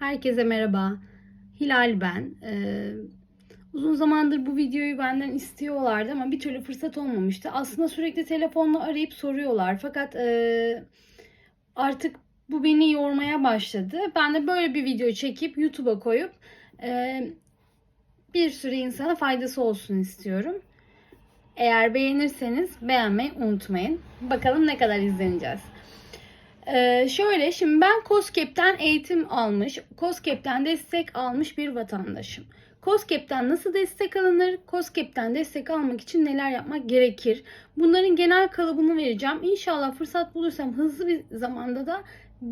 Herkese merhaba. Hilal ben. Ee, uzun zamandır bu videoyu benden istiyorlardı ama bir türlü fırsat olmamıştı. Aslında sürekli telefonla arayıp soruyorlar. Fakat e, artık bu beni yormaya başladı. Ben de böyle bir video çekip YouTube'a koyup e, bir sürü insana faydası olsun istiyorum. Eğer beğenirseniz beğenmeyi unutmayın. Bakalım ne kadar izleneceğiz. Ee, şöyle şimdi ben COSGAP'ten eğitim almış, COSGAP'ten destek almış bir vatandaşım. COSGAP'ten nasıl destek alınır? COSGAP'ten destek almak için neler yapmak gerekir? Bunların genel kalıbını vereceğim. İnşallah fırsat bulursam hızlı bir zamanda da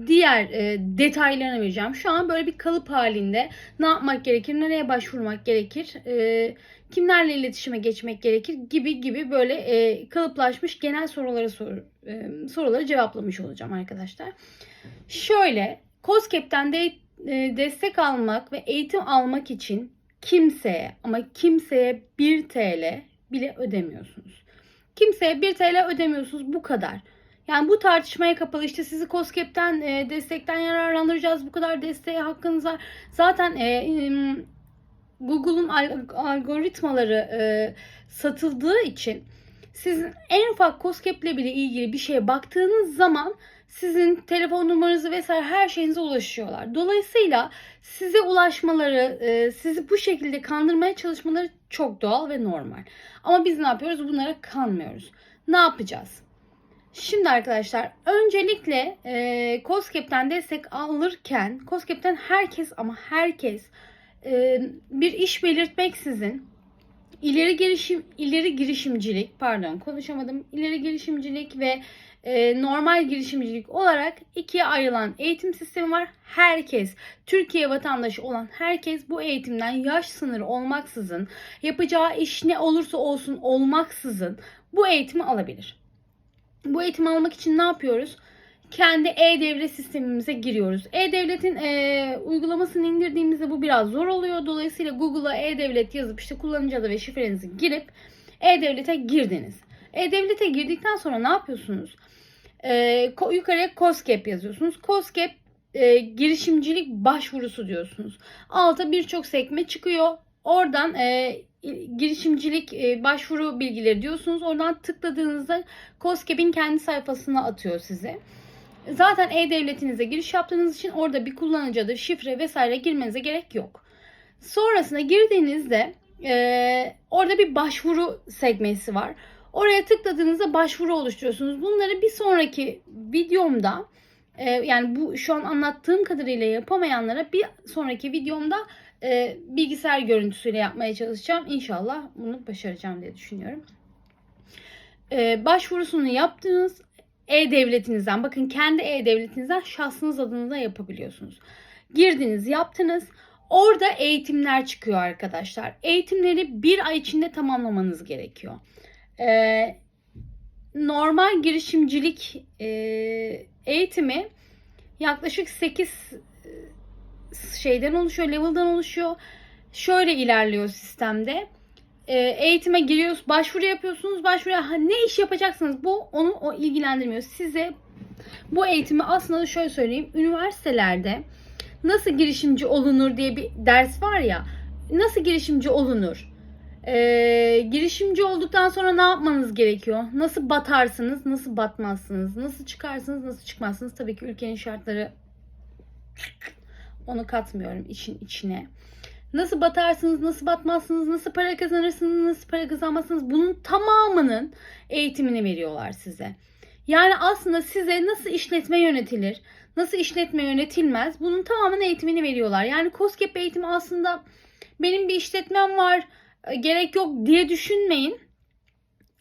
diğer e, detaylarını vereceğim. Şu an böyle bir kalıp halinde ne yapmak gerekir, nereye başvurmak gerekir, e, kimlerle iletişime geçmek gerekir gibi gibi böyle e, kalıplaşmış genel soruları sor, e, soruları cevaplamış olacağım arkadaşlar. Şöyle, COSGAP'ten de e, destek almak ve eğitim almak için kimseye ama kimseye 1 TL bile ödemiyorsunuz. Kimseye 1 TL ödemiyorsunuz bu kadar. Yani bu tartışmaya kapalı işte sizi COSGAP'ten e, destekten yararlandıracağız. Bu kadar desteğe hakkınız var. Zaten e, Google'un al- algoritmaları e, satıldığı için sizin en ufak COSGAP ile bile ilgili bir şeye baktığınız zaman sizin telefon numaranızı vesaire her şeyinize ulaşıyorlar. Dolayısıyla size ulaşmaları, e, sizi bu şekilde kandırmaya çalışmaları çok doğal ve normal. Ama biz ne yapıyoruz? Bunlara kanmıyoruz. Ne yapacağız? Şimdi arkadaşlar öncelikle e, COSGAP'ten destek alırken COSGAP'ten herkes ama herkes e, bir iş belirtmeksizin ileri girişim ileri girişimcilik pardon konuşamadım ileri girişimcilik ve e, normal girişimcilik olarak ikiye ayrılan eğitim sistemi var. Herkes Türkiye vatandaşı olan herkes bu eğitimden yaş sınırı olmaksızın yapacağı iş ne olursa olsun olmaksızın bu eğitimi alabilir. Bu eğitimi almak için ne yapıyoruz? Kendi e-devlet sistemimize giriyoruz. E-devletin e, uygulamasını indirdiğimizde bu biraz zor oluyor. Dolayısıyla Google'a e-devlet yazıp işte kullanıcı adı ve şifrenizi girip e-devlete girdiniz. E-devlete girdikten sonra ne yapıyorsunuz? E, ko- yukarıya COSGAP yazıyorsunuz. COSGAP e, girişimcilik başvurusu diyorsunuz. Alta birçok sekme çıkıyor. Oradan e, girişimcilik e, başvuru bilgileri diyorsunuz. Oradan tıkladığınızda COSGAP'in kendi sayfasına atıyor size. Zaten e-devletinize giriş yaptığınız için orada bir kullanıcı adı, şifre vesaire girmenize gerek yok. Sonrasında girdiğinizde e, orada bir başvuru sekmesi var. Oraya tıkladığınızda başvuru oluşturuyorsunuz. Bunları bir sonraki videomda e, yani bu şu an anlattığım kadarıyla yapamayanlara bir sonraki videomda e, bilgisayar görüntüsüyle yapmaya çalışacağım. İnşallah bunu başaracağım diye düşünüyorum. E, başvurusunu yaptınız. E-Devletinizden bakın kendi E-Devletinizden şahsınız adınıza yapabiliyorsunuz. Girdiniz yaptınız. Orada eğitimler çıkıyor arkadaşlar. Eğitimleri bir ay içinde tamamlamanız gerekiyor. Ee, normal girişimcilik e, eğitimi yaklaşık 8 şeyden oluşuyor, level'dan oluşuyor. Şöyle ilerliyor sistemde. E, eğitime giriyorsunuz, başvuru yapıyorsunuz. Başvuruya ha, ne iş yapacaksınız bu onu o ilgilendirmiyor. Size bu eğitimi aslında şöyle söyleyeyim. Üniversitelerde nasıl girişimci olunur diye bir ders var ya. Nasıl girişimci olunur? Ee, girişimci olduktan sonra ne yapmanız gerekiyor? Nasıl batarsınız, nasıl batmazsınız? Nasıl çıkarsınız, nasıl çıkmazsınız? Tabii ki ülkenin şartları onu katmıyorum işin içine. Nasıl batarsınız, nasıl batmazsınız, nasıl para kazanırsınız, nasıl para kazanmazsınız bunun tamamının eğitimini veriyorlar size. Yani aslında size nasıl işletme yönetilir, nasıl işletme yönetilmez bunun tamamının eğitimini veriyorlar. Yani COSGAP eğitimi aslında benim bir işletmem var, gerek yok diye düşünmeyin.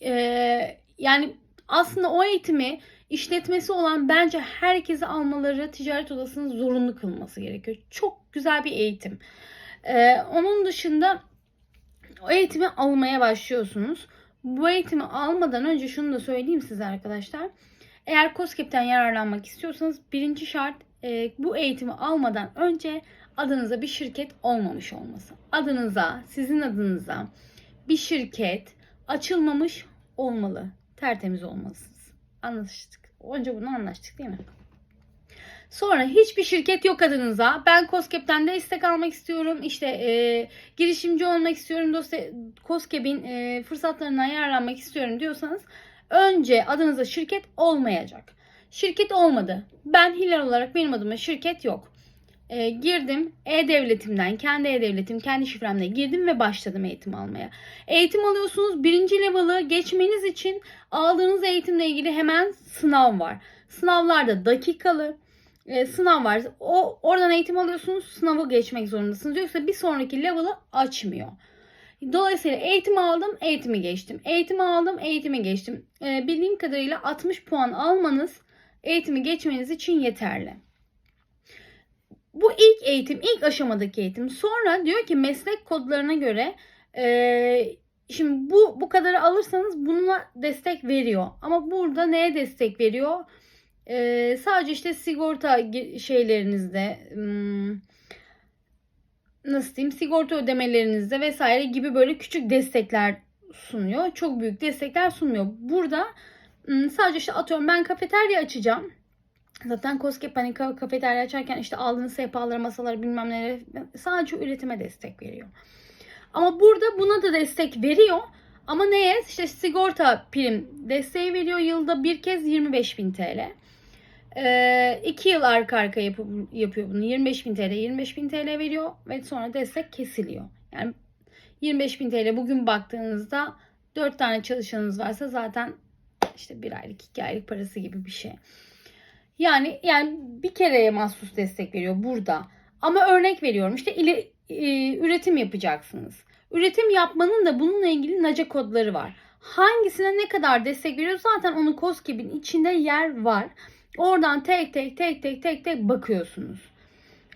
Ee, yani aslında o eğitimi işletmesi olan bence herkese almaları ticaret odasının zorunlu kılması gerekiyor. Çok güzel bir eğitim. Ee, onun dışında o eğitimi almaya başlıyorsunuz. Bu eğitimi almadan önce şunu da söyleyeyim size arkadaşlar. Eğer COSGAP'ten yararlanmak istiyorsanız birinci şart e, bu eğitimi almadan önce adınıza bir şirket olmamış olması. Adınıza, sizin adınıza bir şirket açılmamış olmalı. Tertemiz olmalısınız. Anlaştık. Önce bunu anlaştık değil mi? Sonra hiçbir şirket yok adınıza. Ben COSGAP'ten destek almak istiyorum. İşte e, girişimci olmak istiyorum. Dosya, COSGAP'in e, fırsatlarından yararlanmak istiyorum diyorsanız önce adınıza şirket olmayacak. Şirket olmadı. Ben Hilal olarak benim adıma şirket yok. E, girdim e-devletimden kendi e-devletim kendi şifremle girdim ve başladım eğitim almaya. Eğitim alıyorsunuz. Birinci level'ı geçmeniz için aldığınız eğitimle ilgili hemen sınav var. Sınavlarda dakikalı e, sınav var. O oradan eğitim alıyorsunuz. Sınavı geçmek zorundasınız. Yoksa bir sonraki level'ı açmıyor. Dolayısıyla eğitim aldım, eğitimi geçtim. Eğitimi aldım, eğitimi geçtim. E, bildiğim kadarıyla 60 puan almanız eğitimi geçmeniz için yeterli. Bu ilk eğitim, ilk aşamadaki eğitim. Sonra diyor ki meslek kodlarına göre e, şimdi bu bu kadarı alırsanız bununla destek veriyor. Ama burada neye destek veriyor? E, sadece işte sigorta şeylerinizde nasıl diyeyim sigorta ödemelerinizde vesaire gibi böyle küçük destekler sunuyor. Çok büyük destekler sunmuyor. Burada sadece işte atıyorum ben kafeterya açacağım. Zaten COSGAP hani ka- kafeterya açarken işte aldığınız sehpaları, masaları bilmem neleri sadece üretime destek veriyor. Ama burada buna da destek veriyor. Ama neye? İşte sigorta prim desteği veriyor. Yılda bir kez 25.000 TL. Ee, iki yıl arka arka yapı- yapıyor bunu. 25.000 TL, 25.000 TL veriyor ve sonra destek kesiliyor. Yani 25.000 TL bugün baktığınızda 4 tane çalışanınız varsa zaten işte bir aylık, iki aylık parası gibi bir şey. Yani yani bir kereye mahsus destek veriyor burada. Ama örnek veriyorum işte ile, e, üretim yapacaksınız. Üretim yapmanın da bununla ilgili NACA kodları var. Hangisine ne kadar destek veriyor zaten onun COSGAP'in içinde yer var. Oradan tek tek tek tek tek tek bakıyorsunuz.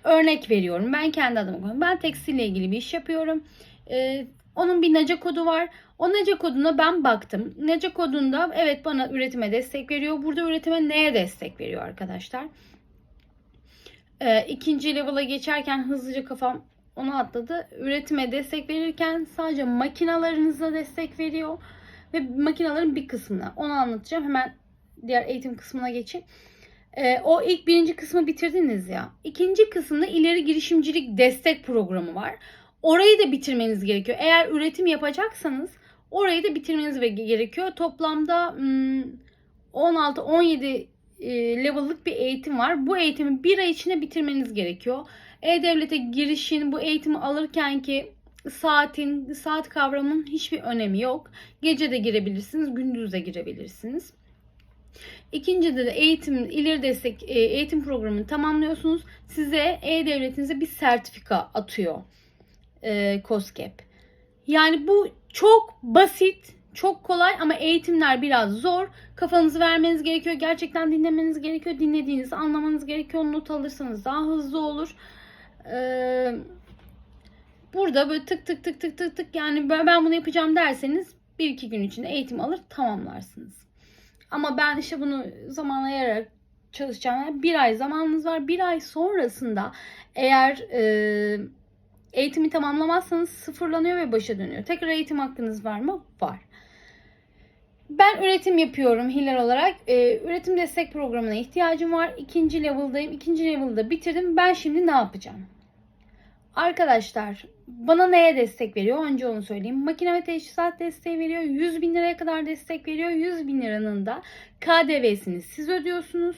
Örnek veriyorum ben kendi adıma koyuyorum. Ben tekstille ilgili bir iş yapıyorum. Ee, onun bir NACA kodu var. O NACA koduna ben baktım. NACA kodunda evet bana üretime destek veriyor. Burada üretime neye destek veriyor arkadaşlar? Ee, ikinci level'a geçerken hızlıca kafam onu atladı. Üretime destek verirken sadece makinalarınıza destek veriyor. Ve makinaların bir kısmına. Onu anlatacağım. Hemen diğer eğitim kısmına geçeyim. Ee, o ilk birinci kısmı bitirdiniz ya. İkinci kısımda ileri girişimcilik destek programı var. Orayı da bitirmeniz gerekiyor. Eğer üretim yapacaksanız orayı da bitirmeniz gerekiyor. Toplamda hmm, 16-17 e, level'lık bir eğitim var. Bu eğitimi bir ay içinde bitirmeniz gerekiyor. E-Devlet'e girişin bu eğitimi alırken ki saatin, saat kavramının hiçbir önemi yok. Gece de girebilirsiniz, gündüz de girebilirsiniz. İkincide de eğitim, ileri destek e, eğitim programını tamamlıyorsunuz. Size E-Devletinize bir sertifika atıyor e, COSGAP. Yani bu çok basit, çok kolay ama eğitimler biraz zor. Kafanızı vermeniz gerekiyor. Gerçekten dinlemeniz gerekiyor. Dinlediğinizi anlamanız gerekiyor. Not alırsanız daha hızlı olur. Ee, burada böyle tık tık tık tık tık tık yani ben bunu yapacağım derseniz bir iki gün içinde eğitim alır tamamlarsınız. Ama ben işte bunu zamana yayarak çalışacağım. Bir ay zamanınız var. Bir ay sonrasında eğer e, eğitimi tamamlamazsanız sıfırlanıyor ve başa dönüyor. Tekrar eğitim hakkınız var mı? Var. Ben üretim yapıyorum Hilal olarak. Ee, üretim destek programına ihtiyacım var. İkinci level'dayım. İkinci level'da bitirdim. Ben şimdi ne yapacağım? Arkadaşlar bana neye destek veriyor? Önce onu söyleyeyim. Makine ve teçhizat desteği veriyor. 100 bin liraya kadar destek veriyor. 100 bin liranın da KDV'sini siz ödüyorsunuz.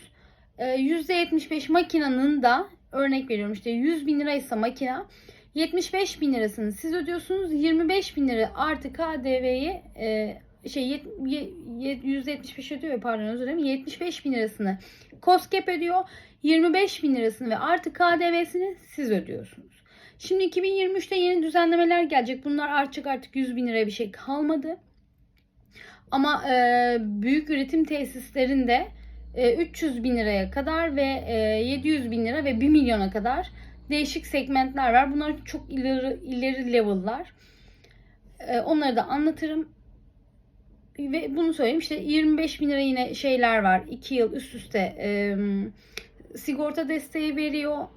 Ee, %75 makinenin da örnek veriyorum işte 100 bin liraysa makina 75 bin lirasını siz ödüyorsunuz. 25 bin lira artı KDV'yi e, şey yet- ye- ye- %75 ödüyor pardon özür dilerim. 75 bin lirasını COSGAP ödüyor. 25 bin lirasını ve artı KDV'sini siz ödüyorsunuz. Şimdi 2023'te yeni düzenlemeler gelecek. Bunlar artık artık 100 bin liraya bir şey kalmadı. Ama e, büyük üretim tesislerinde e, 300 bin liraya kadar ve e, 700 bin lira ve 1 milyona kadar değişik segmentler var. Bunlar çok ileri, ileri level'lar. E, onları da anlatırım. Ve bunu söyleyeyim işte 25 bin lira yine şeyler var. 2 yıl üst üste e, sigorta desteği veriyor.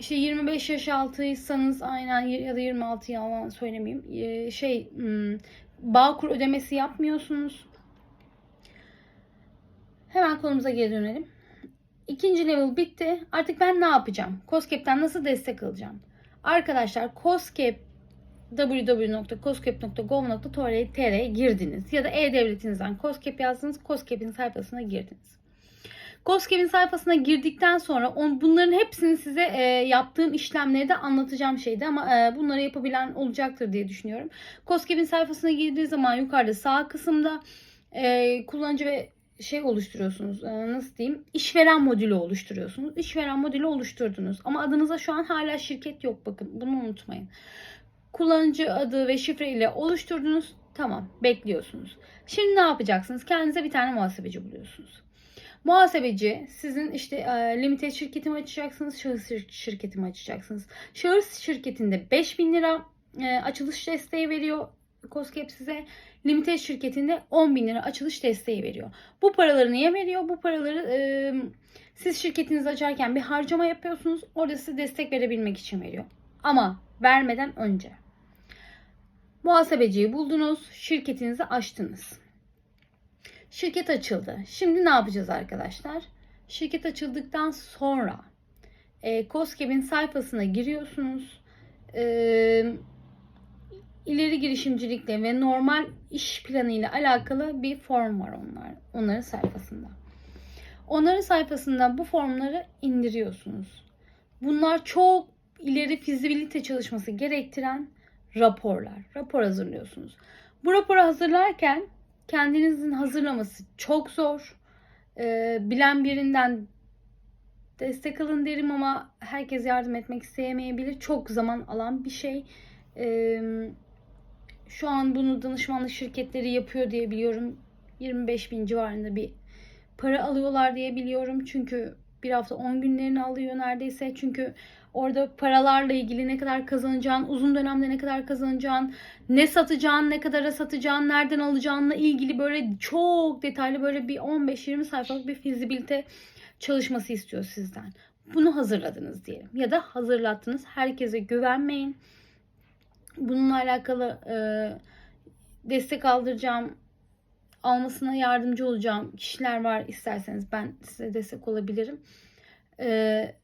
İşte 25 yaş altıysanız aynen ya da 26 yalan söylemeyeyim. E, şey hmm, Bağkur ödemesi yapmıyorsunuz. Hemen konumuza geri dönelim. İkinci level bitti. Artık ben ne yapacağım? COSGAP'ten nasıl destek alacağım? Arkadaşlar COSGAP www.coscap.gov.tr'ye girdiniz ya da e-devletinizden COSGAP yazdınız. COSGAP'in sayfasına girdiniz. COSGAP'in sayfasına girdikten sonra on, bunların hepsini size e, yaptığım işlemleri de anlatacağım şeydi ama e, bunları yapabilen olacaktır diye düşünüyorum. COSGAP'in sayfasına girdiği zaman yukarıda sağ kısımda e, kullanıcı ve şey oluşturuyorsunuz. E, nasıl diyeyim? İşveren modülü oluşturuyorsunuz. İşveren modülü oluşturdunuz. Ama adınıza şu an hala şirket yok. Bakın bunu unutmayın. Kullanıcı adı ve şifre ile oluşturdunuz. Tamam. Bekliyorsunuz. Şimdi ne yapacaksınız? Kendinize bir tane muhasebeci buluyorsunuz. Muhasebeci sizin işte e, limited şirketimi açacaksınız, şahıs şir- şirketimi açacaksınız. Şahıs şirketinde 5000 lira e, açılış desteği veriyor COSGAP size. Limited şirketinde 10 bin lira açılış desteği veriyor. Bu paraları niye veriyor? Bu paraları e, siz şirketinizi açarken bir harcama yapıyorsunuz. Orada size destek verebilmek için veriyor. Ama vermeden önce. Muhasebeciyi buldunuz, şirketinizi açtınız. Şirket açıldı. Şimdi ne yapacağız arkadaşlar? Şirket açıldıktan sonra e, COSGAP'in sayfasına giriyorsunuz. E, ileri girişimcilikle ve normal iş planı ile alakalı bir form var onlar. Onların sayfasında. Onların sayfasında bu formları indiriyorsunuz. Bunlar çok ileri fizibilite çalışması gerektiren raporlar. Rapor hazırlıyorsunuz. Bu raporu hazırlarken kendinizin hazırlaması çok zor. Ee, bilen birinden destek alın derim ama herkes yardım etmek isteyemeyebilir. Çok zaman alan bir şey. Ee, şu an bunu danışmanlık şirketleri yapıyor diye biliyorum. 25 bin civarında bir para alıyorlar diye biliyorum. Çünkü bir hafta 10 günlerini alıyor neredeyse. Çünkü orada paralarla ilgili ne kadar kazanacağın, uzun dönemde ne kadar kazanacağın, ne satacağın, ne kadara satacağın, nereden alacağınla ilgili böyle çok detaylı böyle bir 15-20 sayfalık bir fizibilite çalışması istiyor sizden. Bunu hazırladınız diyelim. Ya da hazırlattınız. Herkese güvenmeyin. Bununla alakalı e, destek aldıracağım, almasına yardımcı olacağım kişiler var. İsterseniz ben size destek olabilirim. E,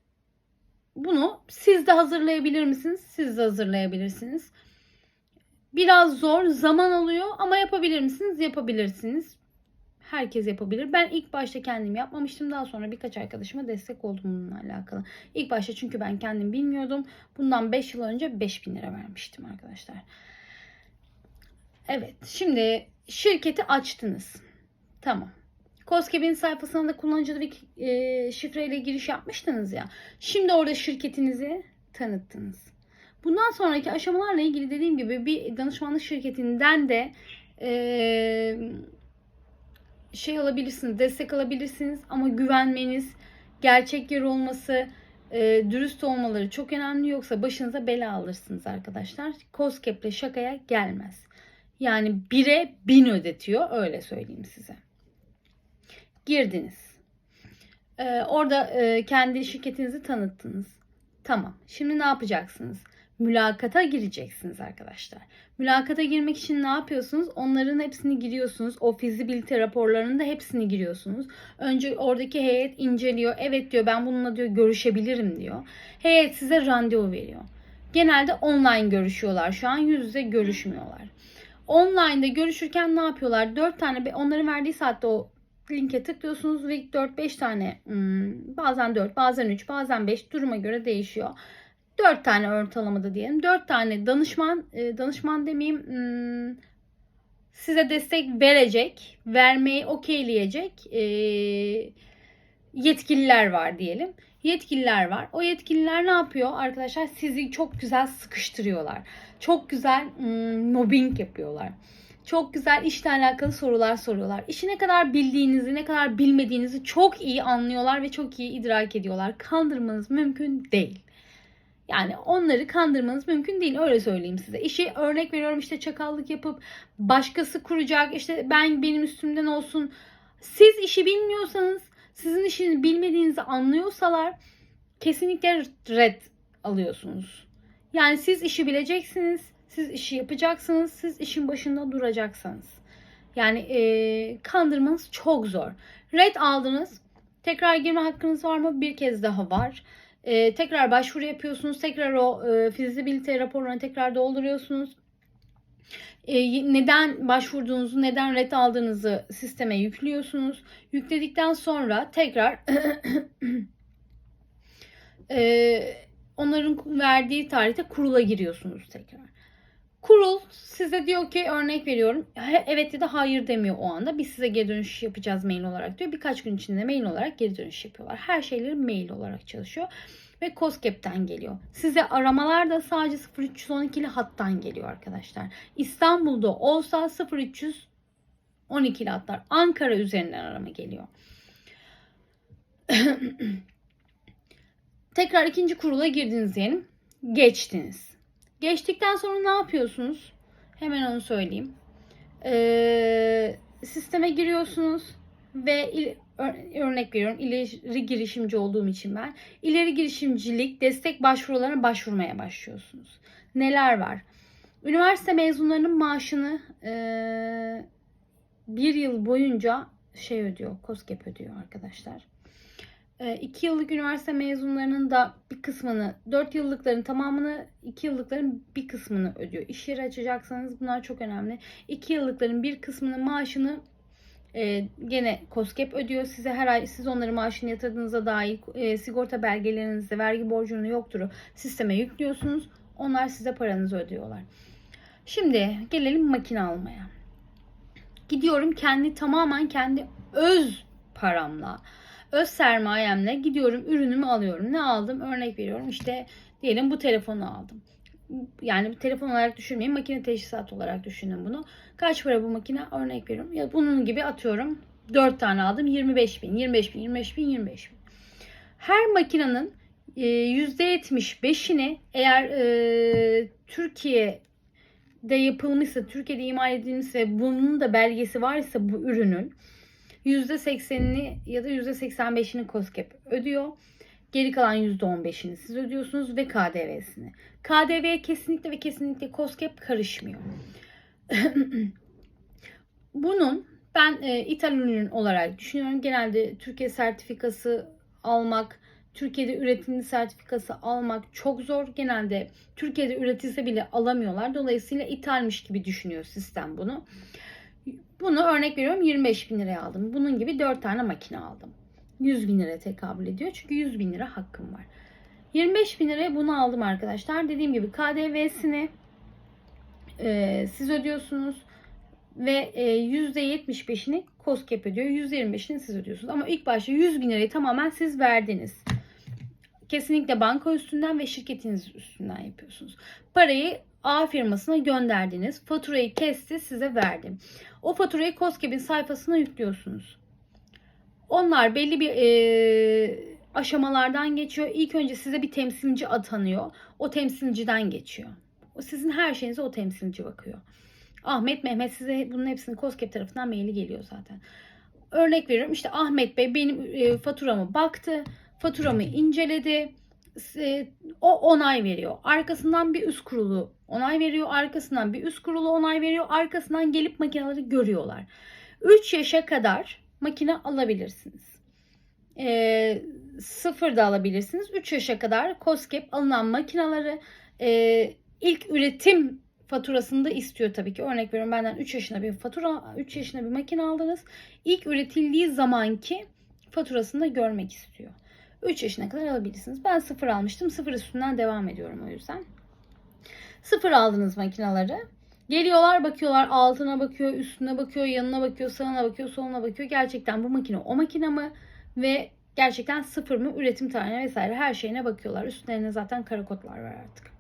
bunu siz de hazırlayabilir misiniz? Siz de hazırlayabilirsiniz. Biraz zor, zaman alıyor ama yapabilir misiniz? Yapabilirsiniz. Herkes yapabilir. Ben ilk başta kendim yapmamıştım. Daha sonra birkaç arkadaşıma destek oldum bununla alakalı. İlk başta çünkü ben kendim bilmiyordum. Bundan 5 yıl önce 5000 lira vermiştim arkadaşlar. Evet. Şimdi şirketi açtınız. Tamam. COSGAP'in sayfasına da kullanıcı bir e, şifreyle giriş yapmıştınız ya. Şimdi orada şirketinizi tanıttınız. Bundan sonraki aşamalarla ilgili dediğim gibi bir danışmanlık şirketinden de e, şey alabilirsiniz, destek alabilirsiniz ama güvenmeniz, gerçek yer olması, e, dürüst olmaları çok önemli yoksa başınıza bela alırsınız arkadaşlar. COSGAP'le şakaya gelmez. Yani 1'e 1000 ödetiyor öyle söyleyeyim size. Girdiniz. Ee, orada e, kendi şirketinizi tanıttınız. Tamam. Şimdi ne yapacaksınız? Mülakata gireceksiniz arkadaşlar. Mülakata girmek için ne yapıyorsunuz? Onların hepsini giriyorsunuz. O fizibilite raporlarının da hepsini giriyorsunuz. Önce oradaki heyet inceliyor. Evet diyor ben bununla diyor görüşebilirim diyor. Heyet size randevu veriyor. Genelde online görüşüyorlar. Şu an yüz yüze görüşmüyorlar. Online'da görüşürken ne yapıyorlar? 4 tane onların verdiği saatte o linke tıklıyorsunuz ve 4-5 tane hmm, bazen 4 bazen 3 bazen 5 duruma göre değişiyor. 4 tane ortalamada diyelim. 4 tane danışman e, danışman demeyeyim hmm, size destek verecek, vermeyi okeyleyecek e, yetkililer var diyelim. Yetkililer var. O yetkililer ne yapıyor arkadaşlar? Sizi çok güzel sıkıştırıyorlar. Çok güzel hmm, mobbing yapıyorlar çok güzel işle alakalı sorular soruyorlar. İşi ne kadar bildiğinizi, ne kadar bilmediğinizi çok iyi anlıyorlar ve çok iyi idrak ediyorlar. Kandırmanız mümkün değil. Yani onları kandırmanız mümkün değil öyle söyleyeyim size. İşi örnek veriyorum işte çakallık yapıp başkası kuracak işte ben benim üstümden olsun. Siz işi bilmiyorsanız sizin işini bilmediğinizi anlıyorsalar kesinlikle red alıyorsunuz. Yani siz işi bileceksiniz siz işi yapacaksınız. Siz işin başında duracaksınız. Yani e, kandırmanız çok zor. Red aldınız. Tekrar girme hakkınız var mı? Bir kez daha var. Ee, tekrar başvuru yapıyorsunuz. Tekrar o e, fizibilite raporunu tekrar dolduruyorsunuz. Ee, neden başvurduğunuzu, neden ret aldığınızı sisteme yüklüyorsunuz. Yükledikten sonra tekrar e, onların verdiği tarihte kurula giriyorsunuz tekrar. Kurul size diyor ki örnek veriyorum evet ya da hayır demiyor o anda. Biz size geri dönüş yapacağız mail olarak diyor. Birkaç gün içinde mail olarak geri dönüş yapıyorlar. Her şeyleri mail olarak çalışıyor. Ve COSGAP'ten geliyor. Size aramalar da sadece 0312'li hattan geliyor arkadaşlar. İstanbul'da olsa 0312'li hatlar. Ankara üzerinden arama geliyor. Tekrar ikinci kurula girdiniz diyelim. Geçtiniz. Geçtikten sonra ne yapıyorsunuz? Hemen onu söyleyeyim. Ee, sisteme giriyorsunuz ve il- ör- örnek veriyorum ileri girişimci olduğum için ben ileri girişimcilik destek başvurularına başvurmaya başlıyorsunuz. Neler var? Üniversite mezunlarının maaşını ee, bir yıl boyunca şey ödüyor, COSGAP ödüyor arkadaşlar. 2 yıllık üniversite mezunlarının da bir kısmını, 4 yıllıkların tamamını, 2 yıllıkların bir kısmını ödüyor. İş yeri açacaksanız bunlar çok önemli. 2 yıllıkların bir kısmının maaşını e, gene COSGAP ödüyor. Size her ay siz onların maaşını yatırdığınızda dahi e, sigorta belgelerinizde vergi borcunu yoktur sisteme yüklüyorsunuz. Onlar size paranızı ödüyorlar. Şimdi gelelim makine almaya. Gidiyorum kendi tamamen kendi öz paramla öz sermayemle gidiyorum ürünümü alıyorum. Ne aldım? Örnek veriyorum işte diyelim bu telefonu aldım. Yani telefon olarak düşünmeyin makine teşhisat olarak düşünün bunu. Kaç para bu makine? Örnek veriyorum. Ya bunun gibi atıyorum 4 tane aldım 25 bin 25 bin 25 bin 25 bin. Her makinenin %75'ini eğer e, Türkiye'de yapılmışsa, Türkiye'de imal edilmişse bunun da belgesi varsa bu ürünün %80'ini ya da %85'ini COSGAP ödüyor. Geri kalan %15'ini siz ödüyorsunuz ve KDV'sini. KDV'ye kesinlikle ve kesinlikle COSGAP karışmıyor. Bunun ben e, ithal ürün olarak düşünüyorum. Genelde Türkiye sertifikası almak, Türkiye'de üretimli sertifikası almak çok zor. Genelde Türkiye'de üretilse bile alamıyorlar. Dolayısıyla ithalmiş gibi düşünüyor sistem bunu. Bunu örnek veriyorum 25 bin liraya aldım. Bunun gibi 4 tane makine aldım. 100 bin liraya tekabül ediyor. Çünkü 100 bin lira hakkım var. 25 bin liraya bunu aldım arkadaşlar. Dediğim gibi KDV'sini e, siz ödüyorsunuz. Ve e, %75'ini COSGAP ödüyor. %25'ini siz ödüyorsunuz. Ama ilk başta 100 bin lirayı tamamen siz verdiniz. Kesinlikle banka üstünden ve şirketiniz üstünden yapıyorsunuz. Parayı A firmasına gönderdiniz. Faturayı kesti size verdim. O faturayı COSGAP'in sayfasına yüklüyorsunuz. Onlar belli bir e, aşamalardan geçiyor. İlk önce size bir temsilci atanıyor. O temsilciden geçiyor. O sizin her şeyinize o temsilci bakıyor. Ahmet, Mehmet size bunun hepsini COSGAP tarafından maili geliyor zaten. Örnek veriyorum işte Ahmet Bey benim e, faturamı baktı. Faturamı inceledi. E, o onay veriyor. Arkasından bir üst kurulu onay veriyor. Arkasından bir üst kurulu onay veriyor. Arkasından gelip makineleri görüyorlar. 3 yaşa kadar makine alabilirsiniz. E, sıfır da alabilirsiniz. 3 yaşa kadar COSGAP alınan makineleri e, ilk üretim faturasında istiyor tabii ki. Örnek veriyorum benden 3 yaşında bir fatura, 3 yaşında bir makine aldınız. İlk üretildiği zamanki faturasını da görmek istiyor. 3 yaşına kadar alabilirsiniz. Ben sıfır almıştım. Sıfır üstünden devam ediyorum o yüzden. Sıfır aldınız makinaları. Geliyorlar bakıyorlar altına bakıyor, üstüne bakıyor, yanına bakıyor, sağına bakıyor, soluna bakıyor. Gerçekten bu makine o makine mi? Ve gerçekten sıfır mı? Üretim tarihine vesaire her şeyine bakıyorlar. Üstlerine zaten kara kodlar var artık.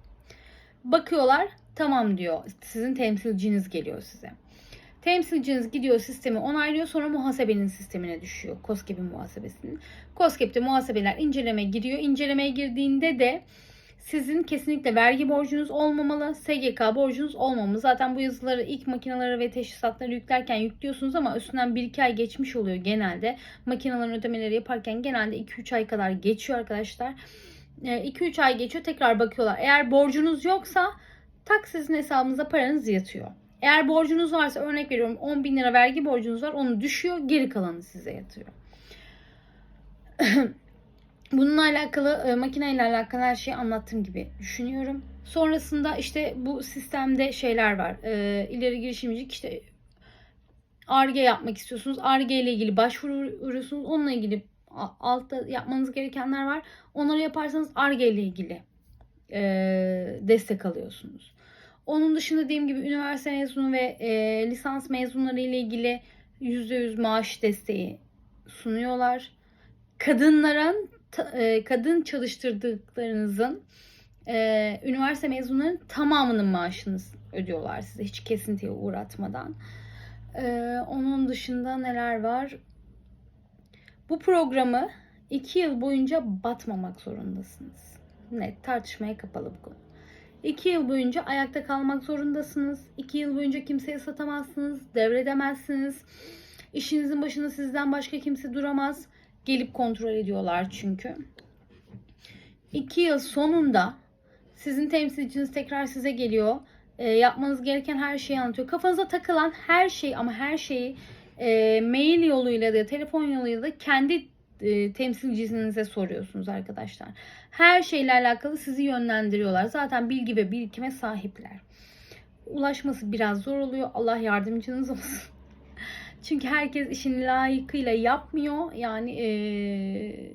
Bakıyorlar tamam diyor. Sizin temsilciniz geliyor size. Temsilciniz gidiyor sistemi onaylıyor sonra muhasebenin sistemine düşüyor. COSGAP'in muhasebesinin. COSGAP'te muhasebeler inceleme giriyor. İncelemeye girdiğinde de sizin kesinlikle vergi borcunuz olmamalı, SGK borcunuz olmamalı. Zaten bu yazıları ilk makineleri ve teşhisatları yüklerken yüklüyorsunuz ama üstünden 1-2 ay geçmiş oluyor genelde. Makinelerin ödemeleri yaparken genelde 2-3 ay kadar geçiyor arkadaşlar. 2-3 ay geçiyor tekrar bakıyorlar. Eğer borcunuz yoksa tak sizin hesabınıza paranız yatıyor. Eğer borcunuz varsa örnek veriyorum 10 bin lira vergi borcunuz var onu düşüyor geri kalanı size yatıyor. Bununla alakalı, e, makineyle alakalı her şeyi anlattığım gibi düşünüyorum. Sonrasında işte bu sistemde şeyler var. E, ileri girişimcilik işte ARGE yapmak istiyorsunuz. ARGE ile ilgili başvuruyorsunuz. Onunla ilgili altta yapmanız gerekenler var. Onları yaparsanız ARGE ile ilgili e, destek alıyorsunuz. Onun dışında dediğim gibi üniversite mezunu ve e, lisans mezunları ile ilgili %100 maaş desteği sunuyorlar. Kadınların kadın çalıştırdıklarınızın e, üniversite mezunlarının tamamının maaşını ödüyorlar size hiç kesintiye uğratmadan. E, onun dışında neler var? Bu programı iki yıl boyunca batmamak zorundasınız. Net tartışmaya kapalı bu konu. İki yıl boyunca ayakta kalmak zorundasınız. İki yıl boyunca kimseye satamazsınız, devredemezsiniz. İşinizin başında sizden başka kimse duramaz. Gelip kontrol ediyorlar çünkü. İki yıl sonunda sizin temsilciniz tekrar size geliyor. E, yapmanız gereken her şeyi anlatıyor. Kafanıza takılan her şey ama her şeyi e, mail yoluyla da telefon yoluyla da kendi e, temsilcinize soruyorsunuz arkadaşlar. Her şeyle alakalı sizi yönlendiriyorlar. Zaten bilgi ve birikime sahipler. Ulaşması biraz zor oluyor. Allah yardımcınız olsun. Çünkü herkes işini layıkıyla yapmıyor. Yani eee,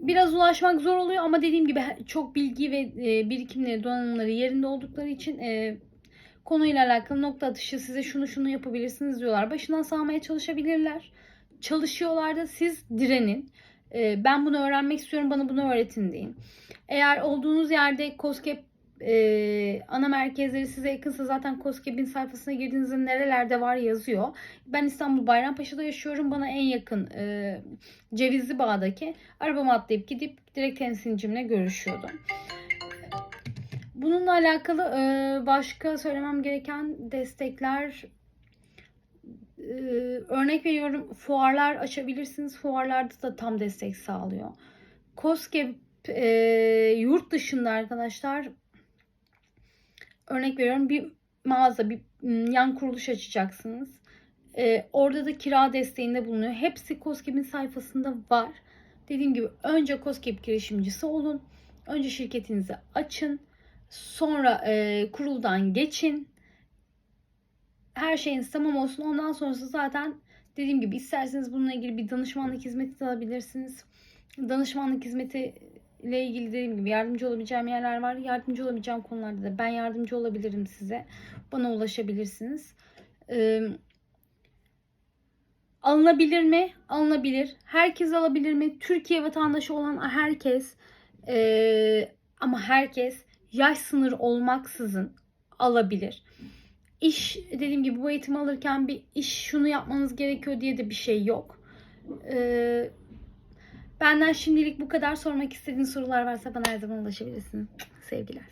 biraz ulaşmak zor oluyor ama dediğim gibi çok bilgi ve e, birikimleri, donanımları yerinde oldukları için e, konuyla alakalı nokta atışı size şunu şunu yapabilirsiniz diyorlar. Başından sağmaya çalışabilirler. Çalışıyorlar da siz direnin. E, ben bunu öğrenmek istiyorum bana bunu öğretin deyin. Eğer olduğunuz yerde COSGAP e, ana merkezleri size yakınsa zaten COSGAP'in sayfasına girdiğinizde nerelerde var yazıyor. Ben İstanbul Bayrampaşa'da yaşıyorum. Bana en yakın e, Cevizli Bağ'daki arabama atlayıp gidip direkt temsilcimle görüşüyordum. Bununla alakalı e, başka söylemem gereken destekler e, örnek veriyorum fuarlar açabilirsiniz. Fuarlarda da tam destek sağlıyor. COSGAP e, yurt dışında arkadaşlar örnek veriyorum bir mağaza bir yan kuruluş açacaksınız. E, orada da kira desteğinde bulunuyor. Hepsi COSGAP'in sayfasında var. Dediğim gibi önce COSGAP girişimcisi olun. Önce şirketinizi açın. Sonra e, kuruldan geçin. Her şeyiniz tamam olsun. Ondan sonrası zaten dediğim gibi isterseniz bununla ilgili bir danışmanlık hizmeti de alabilirsiniz. Danışmanlık hizmeti ile ilgili dediğim gibi yardımcı olabileceğim yerler var. Yardımcı olabileceğim konularda da ben yardımcı olabilirim size. Bana ulaşabilirsiniz. Ee, alınabilir mi? Alınabilir. Herkes alabilir mi? Türkiye vatandaşı olan herkes ee, ama herkes yaş sınır olmaksızın alabilir. İş dediğim gibi bu eğitimi alırken bir iş şunu yapmanız gerekiyor diye de bir şey yok. Ee, benden şimdilik bu kadar sormak istediğiniz sorular varsa bana her zaman ulaşabilirsiniz. Sevgiler.